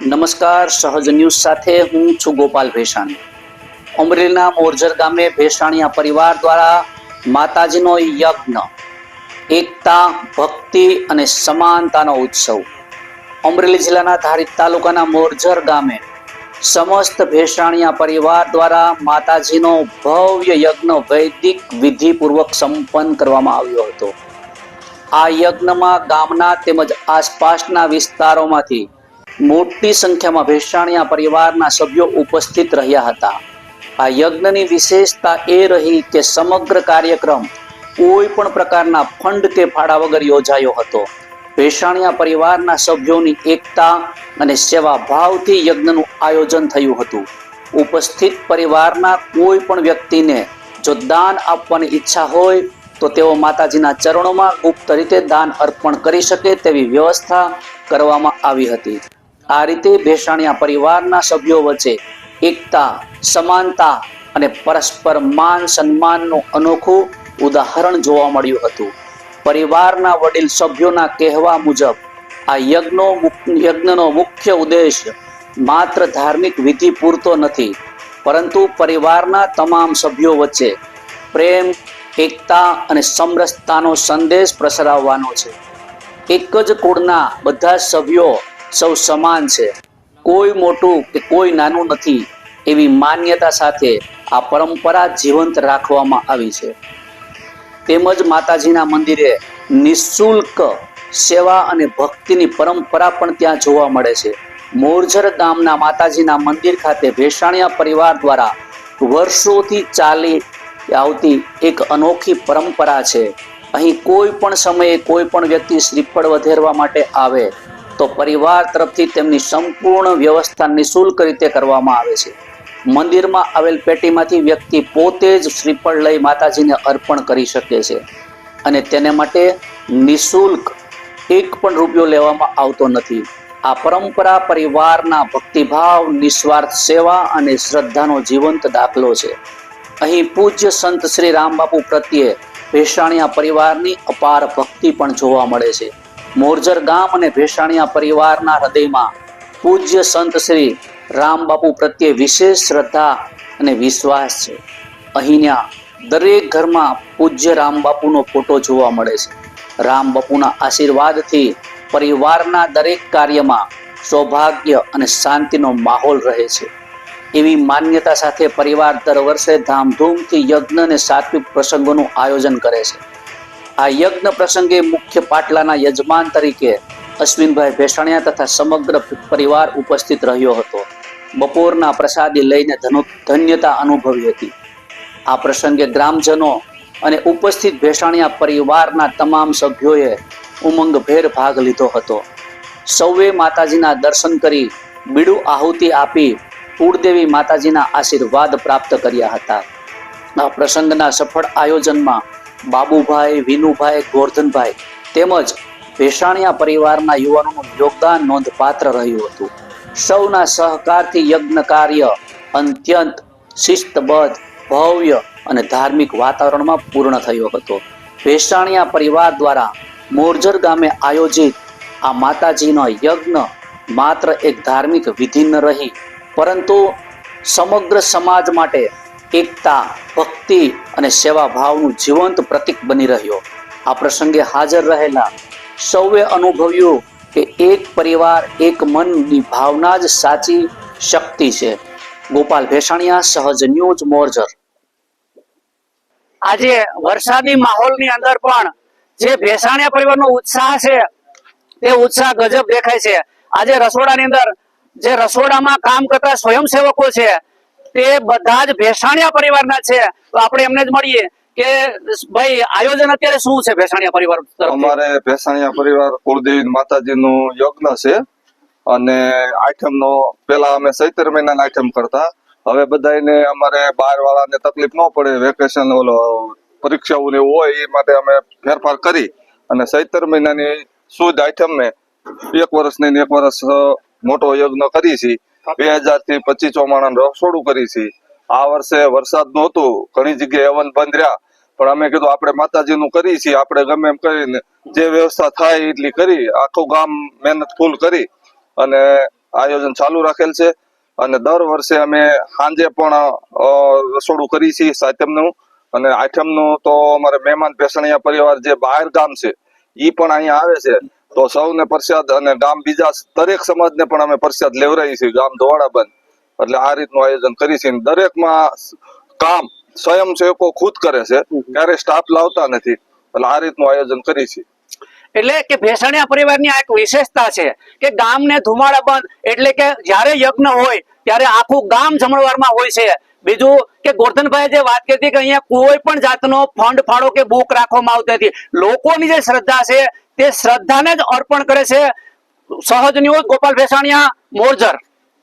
નમસ્કાર, સહજ ન્યૂઝ સાથે હું છું ગોપાલ ભેસાણી. અમરેલીના મોરજર ગામે ભેસાણીયા પરિવાર દ્વારા માતાજીનો યજ્ઞ, એકતા, ભક્તિ અને સમાનતાનો ઉત્સવ. અમરેલી જિલ્લાના ધારી તાલુકાના મોરજર ગામે સમસ્ત ભેસાણીયા પરિવાર દ્વારા માતાજીનો ભવ્ય યજ્ઞ વૈદિક વિધિપૂર્વક સંપન્ન કરવામાં આવ્યો હતો. આ યજ્ઞમાં ગામના તેમજ આસપાસના વિસ્તારોમાંથી મોટી સંખ્યામાં ભેષાણિયા પરિવારના સભ્યો ઉપસ્થિત રહ્યા હતા. આ યજ્ઞની વિશેષતા એ રહી કે સમગ્ર કાર્યક્રમ કોઈ પણ પ્રકારના ફંડ કે ફાળા વગર યોજાયો હતો. ભેષાણિયા પરિવારના સભ્યોની એકતા અને સેવા ભાવથી યજ્ઞનું આયોજન થયું હતું. ઉપસ્થિત પરિવારના કોઈ પણ વ્યક્તિને જો દાન આપવાની ઈચ્છા હોય, તો તેઓ માતાજીના ચરણોમાં ગુપ્ત રીતે દાન અર્પણ કરી શકે તેવી વ્યવસ્થા કરવામાં આવી હતી. આ રીતે ભેસાણીયા પરિવારના સભ્યો વચ્ચે એકતા, સમાનતા અને પરસ્પર માન સન્માનનું અનોખું ઉદાહરણ જોવા મળ્યું હતું. પરિવારના વડીલ સભ્યોના કહેવા મુજબ, આ યજ્ઞો યજ્ઞનો મુખ્ય ઉદ્દેશ માત્ર ધાર્મિક વિધિ પૂરતો નથી, પરંતુ પરિવારના તમામ સભ્યો વચ્ચે પ્રેમ, એકતા અને સમરસતાનો સંદેશ પ્રસરાવવાનો છે. એક જ કુળના બધા સભ્યો સૌ સમાન છે. કોઈ મોટું કે કોઈ નાનું નથી એવી માન્યતા સાથે આ પરંપરા જીવંત રાખવામાં આવી છે. તેમજ માતાજીના મંદિરે નિઃશુલ્ક સેવા અને ભક્તિની પરંપરા પણ ત્યાં જોવા મળે છે. મોરજર ગામના માતાજીના મંદિર ખાતે વેસાણિયા પરિવાર દ્વારા વર્ષોથી ચાલી આવતી એક અનોખી પરંપરા છે. અહીં કોઈ પણ સમયે કોઈ પણ વ્યક્તિ શ્રીફળ વધેરવા માટે આવે તો પરિવાર તરફથી તેમની સંપૂર્ણ વ્યવસ્થા નિઃશુલ્ક રીતે કરવામાં આવે છે. મંદિરમાં આવેલ પેટીમાંથી વ્યક્તિ પોતે જ શ્રીફળ લઈ માતાજીને અર્પણ કરી શકે છે અને તેને માટે નિઃશુલ્ક એક પણ રૂપિયો લેવામાં આવતો નથી. આ પરંપરા પરિવારના ભક્તિભાવ, નિસ્વાર્થ સેવા અને શ્રદ્ધાનો જીવંત દાખલો છે. અહીં પૂજ્ય સંત શ્રી રામબાપુ પ્રત્યે ભેસાણીયા પરિવારની અપાર ભક્તિ પણ જોવા મળે છે. મોરજર ગામ અને ભેસાણીયા પરિવારના હૃદયમાં પૂજ્ય સંત શ્રી રામબાપુ પ્રત્યે વિશેષ શ્રદ્ધા અને વિશ્વાસ છે. અહીંના દરેક ઘરમાં પૂજ્ય રામબાપુનો ફોટો જોવા મળે છે. રામબાપુના આશીર્વાદથી પરિવારના દરેક કાર્યમાં સૌભાગ્ય અને શાંતિનો માહોલ રહે છે. એવી માન્યતા સાથે પરિવાર દર વર્ષે ધામધૂમથી યજ્ઞ અને સાત્વિક પ્રસંગોનું આયોજન કરે છે. આ યજ્ઞ પ્રસંગે મુખ્ય પાટલાના યજમાન તરીકે અશ્વિનભાઈ ભેસાણિયા તથા સમગ્ર પરિવાર ઉપસ્થિત રહ્યો હતો. બપોરના પ્રસાદી લઈને ધનુ, ધન્યતા અનુભવી હતી. આ પ્રસંગે ગ્રામજનો અને ઉપસ્થિત ભેસાણિયા પરિવારના તમામ સભ્યોએ ઉમંગભેર ભાગ લીધો હતો. સૌએ માતાજીના દર્શન કરી બીડું આહુતિ આપી કુળદેવી માતાજીના આશીર્વાદ પ્રાપ્ત કર્યા હતા. આ પ્રસંગના સફળ આયોજનમાં બાબુભાઈ, વિનુભાઈ, ગોરધનભાઈ તેમજ ભેસાણિયા પરિવારના યુવાનોનું યોગદાન નોંધપાત્ર રહ્યું હતું. સૌના સહકારથી યજ્ઞ કાર્ય અત્યંત શિસ્તબદ્ધ, ભવ્ય અને ધાર્મિક વાતાવરણમાં પૂર્ણ થયો હતો. ભેસાણિયા પરિવાર દ્વારા મોરજર ગામે આયોજિત આ માતાજીનો યજ્ઞ માત્ર એક ધાર્મિક વિધિ ન રહી, પરંતુ સમગ્ર સમાજ માટે એકતા, ભક્તિ અને સેવા ભાવનું જીવંત પ્રતીક બની રહ્યો. આ પ્રસંગે હાજર રહેલા સૌએ અનુભવ્યું કે એક પરિવાર, એક મનની ભાવના જ સાચી શક્તિ છે. ગોપાલ ભેસાણિયા, સહજ ન્યૂઝ, મોરજર. આજે વરસાદી માહોલની અંદર પણ જે ભેસાણિયા પરિવારનો ઉત્સાહ છે તે ઉત્સાહ ગજબ દેખાય છે. આજે રસોડાની અંદર, જે રસોડામાં કામ કરતા સ્વયંસેવકો છે તે બધા જ ભેસાણિયા પરિવારના છે. તો આપણે એમને જ મળીએ કે, ભાઈ, આયોજન અત્યારે શું છે ભેસાણિયા પરિવાર અમારે ભેસાણિયા પરિવાર કુળદેવી માતાજીનું યજ્ઞ છે. અને આઠમ નો પેલા અમે ચૈત્ર મહિનાના આઠમ કરતા. હવે બધાને અમારે બાર વાળાને તકલીફ ન પડે વેકેશન ઓલો પરીક્ષાઓ ને હોય, એ માટે અમે ફેરફાર કરી. અને સૈતર મહિનાની શુદ્ધ આઠમ એક વર્ષની ને એક વર્ષ મોટો યજ્ઞ કરી છે બે હજારથી પચીસ ચોમાણા રસોડું કરી છે. આ વર્ષે વરસાદ નહોતું, ઘણી જગ્યાએ અવન બંધ રહ્યા. પણ અમે કીધું આપણે માતાજીનું કરી છીએ, આપણે ગમે એમ કરીને જે વ્યવસ્થા થાય એટલી કરી, આખું ગામ મહેનત ફૂલ કરી અને આયોજન ચાલુ રાખેલ છે. અને દર વર્ષે અમે સાંજે પણ રસોડું કરી છીએ સાતમનું. અને આઠમનું તો અમારે મહેમાન પેસણીયા પરિવાર જે બહાર ગામ છે એ પણ અહીંયા આવે છે. તો સૌને પ્રસાદ અને ગામ બીજા દરેક સમાજને પણ અમે પ્રસાદ લેવડાવીએ છીએ. ગામ ધોવાડા બંધ. એટલે આ રીતનું આયોજન કરી છે દરેકમાં કામ સ્વયંસેવકો ખુદ કરે છે. ક્યારે સ્ટાફ લાવતા નથી. એટલે આ રીતનું આયોજન કરી છે એટલે કે ભેસાણિયા પરિવારની આ એક વિશેષતા છે કે ગામને ધુમાડા બંધ એટલે કે જ્યારે યજ્ઞ હોય ત્યારે આખું ગામ જમણવારમાં હોય છે. બીજું કે ગોરધનભાઈ જે વાત કરી હતી કે અહીંયા કોઈ પણ જાતનો ફંડ ફાળો કે બુક રાખવામાં આવતી હતી લોકોની જે શ્રદ્ધા છે તે શ્રદ્ધાને જ અર્પણ કરે છે. સહજ ન્યૂઝ ગોપાલ ભેસાણિયા મોરજર.